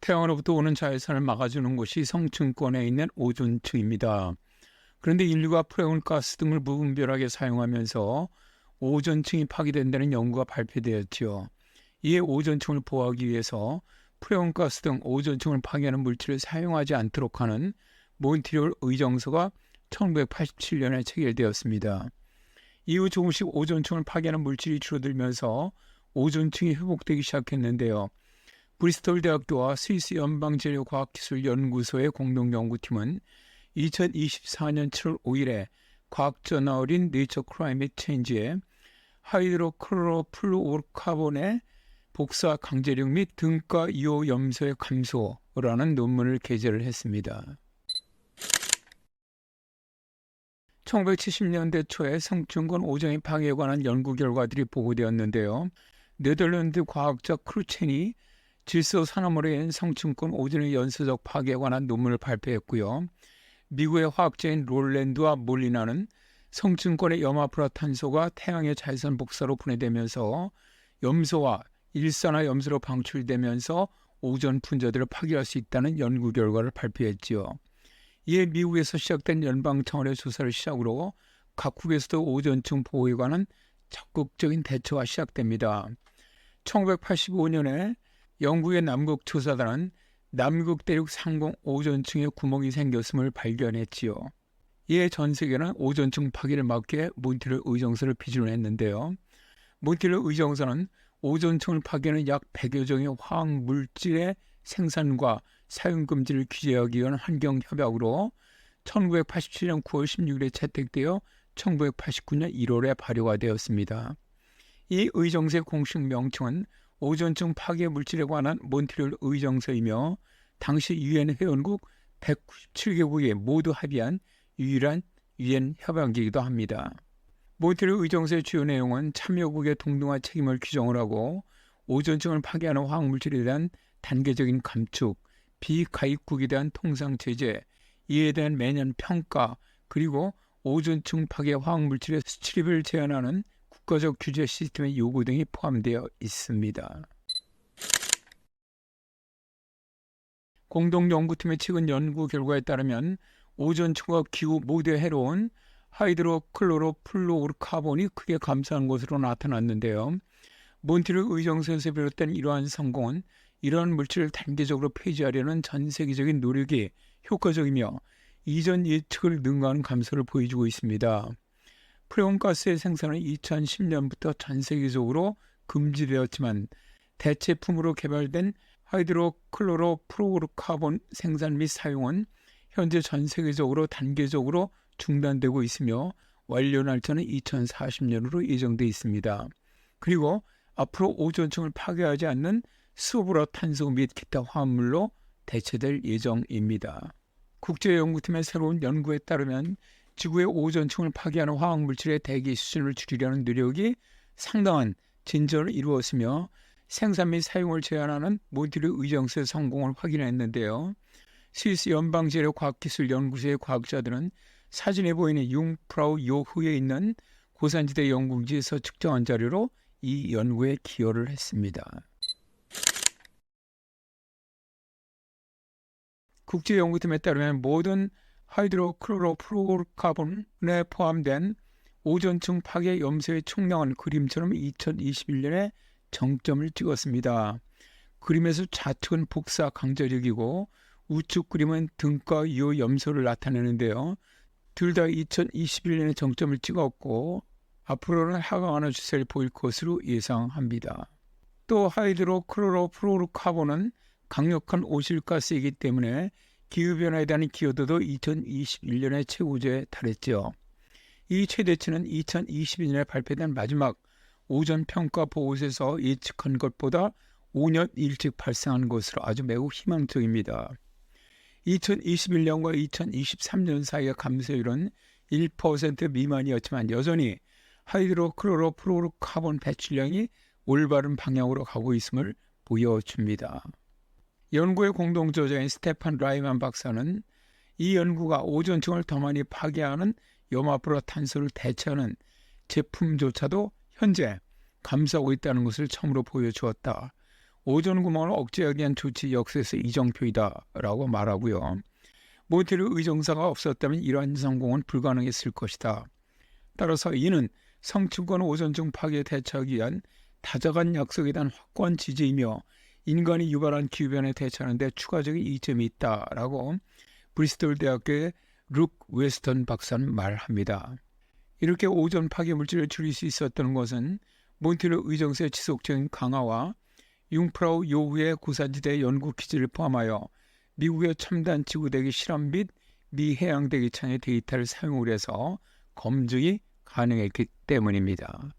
태양으로부터 오는 자외선을 막아주는 곳이 성층권에 있는 오존층입니다. 그런데 인류가 프레온 가스 등을 무분별하게 사용하면서 오존층이 파괴된다는 연구가 발표되었지요. 이에 오존층을 보호하기 위해서 프레온 가스 등 오존층을 파괴하는 물질을 사용하지 않도록 하는 몬트리올 의정서가 1987년에 체결되었습니다. 이후 조금씩 오존층을 파괴하는 물질이 줄어들면서 오존층이 회복되기 시작했는데요. 브리스톨 대학교와 스위스 연방재료과학기술연구소의 공동 연구팀은 2024년 7월 5일에 과학저널인 네이처 크라이밋 체인지에 하이드로클로로플루오르카본의 복사 강제력 및 등가 이오 염소의 감소라는 논문을 게재를 했습니다. 1970년대 초에 성층권 오정의 파괴에 관한 연구 결과들이 보고되었는데요. 네덜란드 과학자 크루첸이 질소 산화물에 성층권 오존의 연쇄적 파괴에 관한 논문을 발표했고요. 미국의 화학자인 롤랜드와 몰리나는 성층권의 염화불화탄소가 태양의 자외선 복사로 분해되면서 염소와 일산화 염소로 방출되면서 오존 분자들을 파괴할 수 있다는 연구 결과를 발표했지요. 이에 미국에서 시작된 연방 차원의 조사를 시작으로 각국에서도 오존층 보호에 관한 적극적인 대처가 시작됩니다. 1985년에 영국의 남극 조사단은 남극 대륙 상공 오존층에 구멍이 생겼음을 발견했지요. 이에 전 세계는 오존층 파괴를 막기 위해 몬트리올 의정서를批准했는데요. 몬트리올 의정서는 오존층을 파괴하는 약 100여 종의 화학 물질의 생산과 사용 금지를 규제하기 위한 환경 협약으로 1987년 9월 16일에 채택되어 1989년 1월에 발효가 되었습니다. 이 의정서의 공식 명칭은 오존층 파괴 물질에 관한 몬트리올 의정서이며 당시 유엔 회원국 197개국이 모두 합의한 유일한 유엔 협약이기도 합니다. 몬트리올 의정서의 주요 내용은 참여국의 동등화 책임을 규정을 하고 오존층을 파괴하는 화학물질에 대한 단계적인 감축, 비가입국에 대한 통상 제재, 이에 대한 매년 평가, 그리고 오존층 파괴 화학물질의 수출입을 제한하는 국가적 규제 시스템의 요구 등이 포함되어 있습니다. 공동연구팀의 최근 연구 결과에 따르면 오존층과 기후 모두에 해로운 하이드로클로로플루오르카본이 크게 감소한 것으로 나타났는데요. 몬트리올 의정서에서 비롯된 이러한 성공은 이러한 물질을 단계적으로 폐지하려는 전 세계적인 노력이 효과적이며 이전 예측을 능가하는 감소를 보여주고 있습니다. 프레온가스의 생산은 2010년부터 전 세계적으로 금지되었지만 대체품으로 개발된 하이드로클로로 프로르카본 생산 및 사용은 현재 전 세계적으로 단계적으로 중단되고 있으며 완료 날짜는 2040년으로 예정돼 있습니다. 그리고 앞으로 오존층을 파괴하지 않는 수브라 탄소 및 기타 화합물로 대체될 예정입니다. 국제연구팀의 새로운 연구에 따르면 지구의 오존층을 파괴하는 화학물질의 대기 수준을 줄이려는 노력이 상당한 진전을 이루었으며 생산 및 사용을 제한하는 모듈의 의정서의 성공을 확인했는데요. 스위스 연방재료과학기술연구소의 과학자들은 사진에 보이는 융프라우 요후에 있는 고산지대 영국지에서 측정한 자료로 이 연구에 기여를 했습니다. 국제연구팀에 따르면 모든 하이드로클로로프로카본에 포함된 오존층 파괴 염소의 총량은 그림처럼 2021년에 정점을 찍었습니다. 그림에서 좌측은 복사 강제력이고 우측 그림은 등가 이후 염소를 나타내는데요. 둘 다 2021년에 정점을 찍었고 앞으로는 하강하는 추세를 보일 것으로 예상합니다. 또 하이드로클로로프로르카본은 강력한 오실가스이기 때문에 기후변화에 대한 기여도도 2021년에 최고조에 달했죠. 이 최대치는 2022년에 발표된 마지막 오전 평가 보고서에서 예측한 것보다 5년 일찍 발생한 것으로 아주 매우 희망적입니다. 2021년과 2023년 사이의 감소율은 1% 미만이었지만 여전히 하이드로클로로프로르카본 배출량이 올바른 방향으로 가고 있음을 보여줍니다. 연구의 공동저자인 스테판 라이만 박사는 이 연구가 오존층을 더 많이 파괴하는 염화불화 탄소를 대체하는 제품조차도 현재 감소하고 있다는 것을 처음으로 보여주었다. 오존 구멍을 억제하기 위한 조치 역사에서 이정표이다라고 말하고요. 몬트리올 의정사가 없었다면 이러한 성공은 불가능했을 것이다. 따라서 이는 성층권 오존층 파괴에 대처하기 위한 다정한 약속에 대한 확고한 지지이며 인간이 유발한 기후변에 대처하는 데 추가적인 이점이 있다라고 브리스톨 대학교의 룩 웨스턴 박사는 말합니다. 이렇게 오존 파괴 물질을 줄일 수 있었던 것은 몬트리올 의정사의 지속적인 강화와 융프라우 요후의 고산지대 연구 기지를 포함하여 미국의 첨단 지구대기 실험 및 미 해양대기청의 데이터를 사용을 해서 검증이 가능했기 때문입니다.